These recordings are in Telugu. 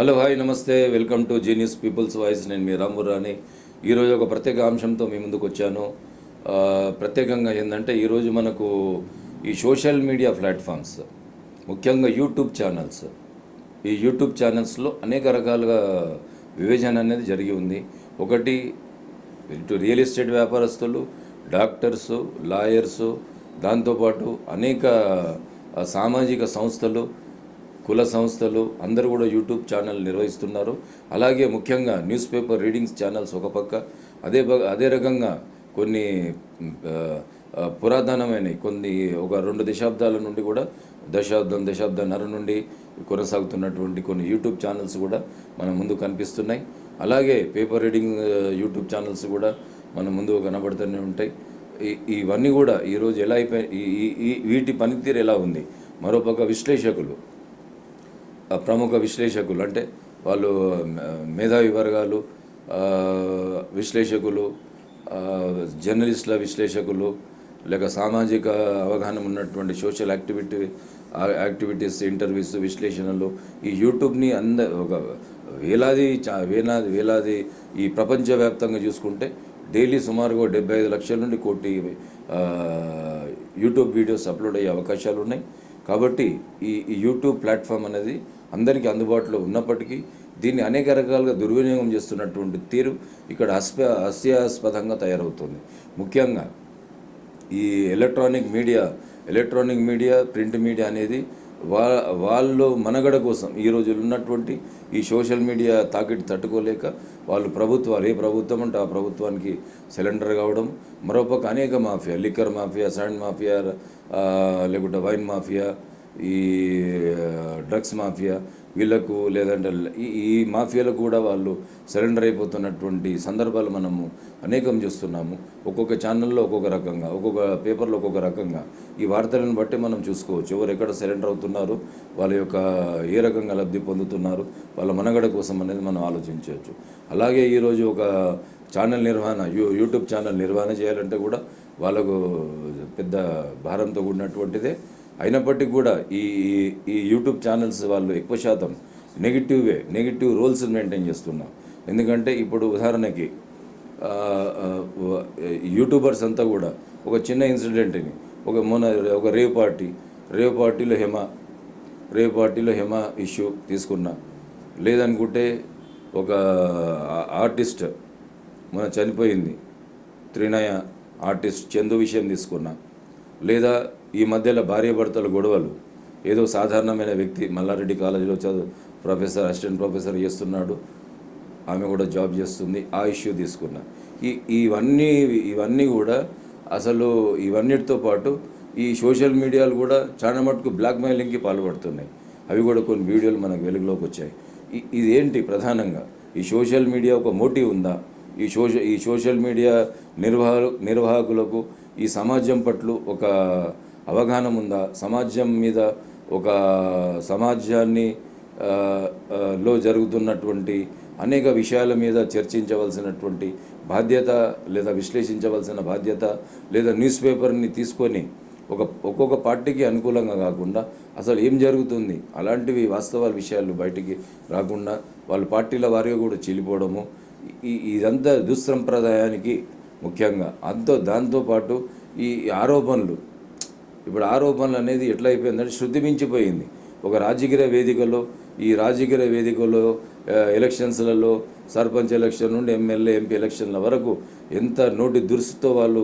హలో హాయ్ నమస్తే. Welcome to genius people's voice. నేను మీ రామురాని ఈరోజు ఒక ప్రత్యేక అంశంతో మీ ముందుకు వచ్చాను. ప్రత్యేకంగా ఏంటంటే ఈరోజు మనకు ఈ సోషల్ మీడియా ప్లాట్ఫామ్స్ ముఖ్యంగా యూట్యూబ్ ఛానల్స్. ఈ యూట్యూబ్ ఛానల్స్లో అనేక రకాలుగా వివేచన అనేది జరిగి ఉంది. ఒకటి ఇటు రియల్ ఎస్టేట్ వ్యాపారస్తులు డాక్టర్సు లాయర్సు దాంతోపాటు అనేక సామాజిక సంస్థలు కుల సంస్థలు అందరూ కూడా యూట్యూబ్ ఛానల్ నిర్వహిస్తున్నారు. అలాగే ముఖ్యంగా న్యూస్ పేపర్ రీడింగ్స్ ఛానల్స్ ఒక పక్క. అదే అదే రకంగా కొన్ని పురాతనమైన కొన్ని ఒక రెండు దశాబ్దాల నుండి కూడా దశాబ్దం దశాబ్దన్నర నుండి కొనసాగుతున్నటువంటి కొన్ని యూట్యూబ్ ఛానల్స్ కూడా మన ముందు కనిపిస్తున్నాయి. అలాగే పేపర్ రీడింగ్ యూట్యూబ్ ఛానల్స్ కూడా మన ముందు కనబడుతూనే ఉంటాయి. ఇవన్నీ కూడా ఈరోజు ఎలా అయిపోయి వీటి పనితీరు ఎలా ఉంది? మరోపక్క విశ్లేషకులు ప్రముఖ విశ్లేషకులు అంటే వాళ్ళు మేధావి వర్గాలు విశ్లేషకులు జర్నలిస్టుల విశ్లేషకులు లేక సామాజిక అవగాహన ఉన్నటువంటి సోషల్ యాక్టివిటీ యాక్టివిటీస్ ఇంటర్వ్యూస్ విశ్లేషణలు ఈ యూట్యూబ్ని అంద ఒక వేలాది చా- వేలాది వేలాది ఈ ప్రపంచవ్యాప్తంగా చూసుకుంటే డైలీ సుమారుగా డెబ్బై ఐదు లక్షల నుండి కోటి యూట్యూబ్ వీడియోస్ అప్లోడ్ అయ్యే అవకాశాలు ఉన్నాయి కాబట్టి ఈ యూట్యూబ్ ప్లాట్ఫామ్ అనేది అందరికీ అందుబాటులో ఉన్నప్పటికీ దీన్ని అనేక రకాలుగా దుర్వినియోగం చేస్తున్నటువంటి తీరు ఇక్కడ అస్ప హాస్యాస్పదంగా తయారవుతుంది. ముఖ్యంగా ఈ electronic media electronic media print media అనేది వా వాళ్ళు మనగడ కోసం ఈ రోజు ఉన్నటువంటి ఈ సోషల్ మీడియా తాకిడి తట్టుకోలేక వాళ్ళు ప్రభుత్వాలు ఏ ప్రభుత్వం అంటే ఆ ప్రభుత్వానికి సిలిండర్ కావడం మరోపక్క అనేక mafia liquor mafia sand mafia లేకుంటే వైన్ మాఫియా ఈ డ్రగ్స్ మాఫియా వీళ్ళకు లేదంటే ఈ ఈ మాఫియాలకు కూడా వాళ్ళు సరెండర్ అయిపోతున్నటువంటి సందర్భాలు మనము అనేకం చూస్తున్నాము. ఒక్కొక్క ఛానల్లో ఒక్కొక్క రకంగా ఒక్కొక్క పేపర్లో ఒక్కొక్క రకంగా. ఈ వార్తలను బట్టి మనం చూసుకోవచ్చు. ఎవరు ఎక్కడ సరెండర్ అవుతున్నారు వాళ్ళ యొక్క ఏ రకంగా లబ్ధి పొందుతున్నారు వాళ్ళ మనగడ కోసం అనేది మనం ఆలోచించవచ్చు. అలాగే ఈరోజు ఒక ఛానల్ నిర్వహణ యూ యూట్యూబ్ ఛానల్ నిర్వహణ చేయాలంటే కూడా వాళ్ళకు పెద్ద భారంతో కూడినటువంటిదే అయినప్పటికీ కూడా ఈ ఈ- యూట్యూబ్ ఛానల్స్ వాళ్ళు ఎక్కువ శాతం నెగిటివ్వే నెగిటివ్ రోల్స్ మెయింటైన్ చేస్తున్నాం. ఎందుకంటే ఇప్పుడు ఉదాహరణకి యూట్యూబర్స్ అంతా కూడా ఒక చిన్న ఇన్సిడెంట్ని ఒక మొన్న ఒక రేవ్ పార్టీ రేవ్ పార్టీలో హెమ రేవ్ పార్టీలో హెమ ఇష్యూ తీసుకున్నా. లేదనుకుంటే ఒక ఆర్టిస్ట్ మన చనిపోయింది. త్రినయ ఆర్టిస్ట్ చందు విషయం తీసుకున్నా. లేదా ఈ మధ్యలో భార్యాభర్తల గొడవలు. ఏదో సాధారణమైన వ్యక్తి మల్లారెడ్డి కాలేజీలో చదువు ప్రొఫెసర్ అసిస్టెంట్ ప్రొఫెసర్ చేస్తున్నాడు. ఆమె కూడా జాబ్ చేస్తుంది. ఆ ఇష్యూ తీసుకున్నా. ఈ ఇవన్నీ ఇవన్నీ కూడా అసలు ఇవన్నిటితో పాటు ఈ సోషల్ మీడియాలు కూడా చాలా మటుకు బ్లాక్ మెయిలింగ్కి పాల్పడుతున్నాయి. అవి కూడా కొన్ని వీడియోలు మనకు వెలుగులోకి వచ్చాయి. ఇదేంటి ప్రధానంగా? ఈ సోషల్ మీడియా ఒక మోటివ్ ఉందా? ఈ సోష ఈ సోషల్ మీడియా నిర్వాహ నిర్వాహకులకు ఈ సమాజం పట్ల ఒక అవగాహన ఉందా సమాజం మీద ఒక సమాజాన్ని లో జరుగుతున్నటువంటి అనేక విషయాల మీద చర్చించవలసినటువంటి బాధ్యత లేదా విశ్లేషించవలసిన బాధ్యత లేదా న్యూస్ పేపర్ని తీసుకొని ఒక ఒక్కొక్క పార్టీకి అనుకూలంగా కాకుండా అసలు ఏం జరుగుతుంది? అలాంటివి వాస్తవాల విషయాలు బయటికి రాకుండా వాళ్ళ పార్టీల వారిగా కూడా చీలిపోవడము ఇదంతా దుస్సంప్రదాయానికి ముఖ్యంగా. అంతో దాంతోపాటు ఈ ఆరోపణలు ఇప్పుడు ఆరోపణలు అనేది ఎట్లా అయిపోయిందంటే శుద్ధి మించిపోయింది. ఒక రాజకీయ వేదికలో ఈ రాజకీయ వేదికలో ఎలక్షన్స్లలో సర్పంచ్ ఎలక్షన్ నుండి ఎమ్మెల్యే ఎంపీ ఎలక్షన్ల వరకు ఎంత నోటి దురుసుతో వాళ్ళు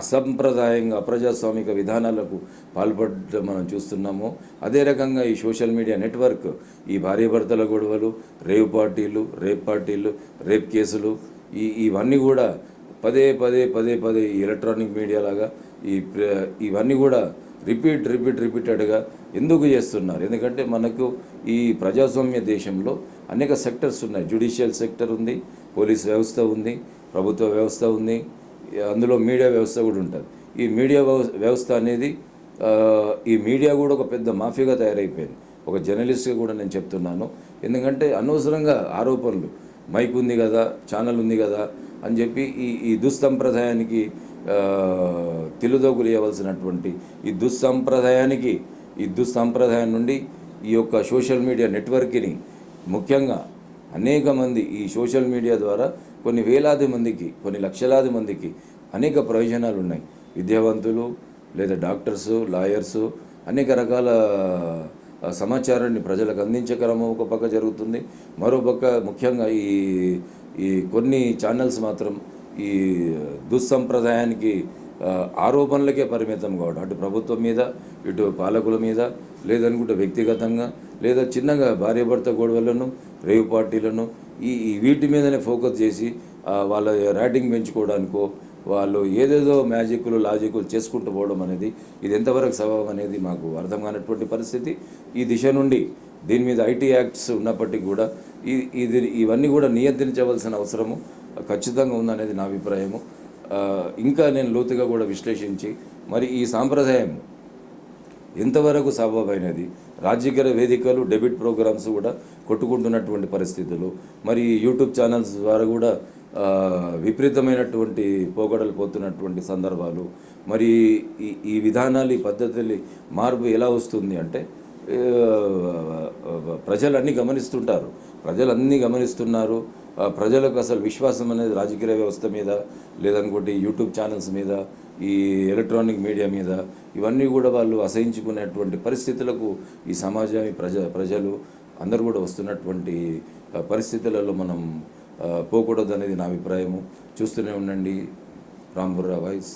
అసంప్రదాయంగా అప్రజాస్వామిక విధానాలకు పాల్పడటం మనం చూస్తున్నాము. అదే రకంగా ఈ సోషల్ మీడియా నెట్వర్క్ ఈ భార్యాభర్తల గొడవలు రేవ్ పార్టీలు రేప్ పార్టీలు రేప్ కేసులు ఈ ఇవన్నీ కూడా పదే పదే పదే పదే ఈ ఎలక్ట్రానిక్ మీడియా లాగా ఈ ప్ర- ఇవన్నీ కూడా రిపీట్ రిపీట్ రిపీటెడ్గా ఎందుకు చేస్తున్నారు? ఎందుకంటే మనకు ఈ ప్రజాస్వామ్య దేశంలో అనేక సెక్టర్స్ ఉన్నాయి. జ్యుడిషియల్ సెక్టర్ ఉంది పోలీస్ వ్యవస్థ ఉంది ప్రభుత్వ వ్యవస్థ ఉంది అందులో మీడియా వ్యవస్థ కూడా ఉంటుంది. ఈ మీడియా వ్యవ- వ్యవస్థ అనేది ఈ మీడియా కూడా ఒక పెద్ద మాఫియాగా తయారైపోయింది. ఒక జర్నలిస్ట్గా కూడా నేను చెప్తున్నాను. ఎందుకంటే అనవసరంగా ఆరోపణలు మైక్ ఉంది కదా ఛానల్ ఉంది కదా అని చెప్పి ఈ ఈ దుస్సంప్రదాయానికి ఆ, ఈ దుస్సంప్రదాయానికి ఈ దుస్సంప్రదాయం నుండి ఈ యొక్క సోషల్ మీడియా నెట్వర్క్ని ముఖ్యంగా అనేక మంది ఈ సోషల్ మీడియా ద్వారా కొన్ని వేలాది మందికి కొన్ని లక్షలాది మందికి అనేక ప్రయోజనాలు ఉన్నాయి విద్యావంతులు లేదా డాక్టర్సు లాయర్సు అనేక రకాల సమాచారాన్ని ప్రజలకు అందించే క్రమం ఒక పక్క జరుగుతుంది. మరో పక్క ముఖ్యంగా ఈ ఈ కొన్ని ఛానల్స్ మాత్రం ఈ దుస్సంప్రదాయానికి ఆరోపణలకే పరిమితం కావడం. అటు ప్రభుత్వం మీద ఇటు పాలకుల మీద లేదనుకుంటే వ్యక్తిగతంగా లేదా చిన్నగా భార్యాభర్త గొడవలను రేవు పార్టీలను ఈ వీటి మీదనే ఫోకస్ చేసి వాళ్ళ రేటింగ్ పెంచుకోవడానికో వాళ్ళు ఏదేదో మ్యాజిక్లు లాజిక్లు చేసుకుంటూ పోవడం అనేది ఇది ఎంతవరకు సబబం అనేది మాకు అర్థం కానటువంటి పరిస్థితి. ఈ దిశ నుండి దీని మీద ఐటీ యాక్ట్స్ ఉన్నప్పటికీ కూడా ఈ ఇది ఇవన్నీ కూడా నియంత్రించవలసిన అవసరము. ఖచ్చితంగా ఉందనేది నా అభిప్రాయము. ఇంకా నేను లోతుగా కూడా విశ్లేషించి మరి ఈ సాంప్రదాయం ఎంతవరకు సబబైనది? రాజకీయ వేదికలు డెబిట్ ప్రోగ్రామ్స్ కూడా కొట్టుకుంటున్నటువంటి పరిస్థితులు మరి యూట్యూబ్ ఛానల్స్ ద్వారా కూడా విపరీతమైనటువంటి పోగడలు పోతున్నటువంటి సందర్భాలు మరి ఈ ఈ విధానాలు ఈ పద్ధతులు మార్పు ఎలా వస్తుంది అంటే ప్రజలన్నీ ప్రజలు అన్నీ గమనిస్తుంటారు. ప్రజలన్నీ గమనిస్తున్నారు. ప్రజలకు అసలు విశ్వాసం అనేది రాజకీయ వ్యవస్థ మీద లేదనుకుంటే యూట్యూబ్ ఛానల్స్ మీద ఈ ఎలక్ట్రానిక్ మీడియా మీద ఇవన్నీ కూడా వాళ్ళు అసహించుకునేటువంటి పరిస్థితులకు ఈ సమాజం ఈ ప్రజ ప్రజలు అందరూ కూడా వస్తున్నటువంటి పరిస్థితులలో మనం పోకూడదు అనేది నా అభిప్రాయము. చూస్తూనే ఉండండి. రాంబుర్రా వాయిస్.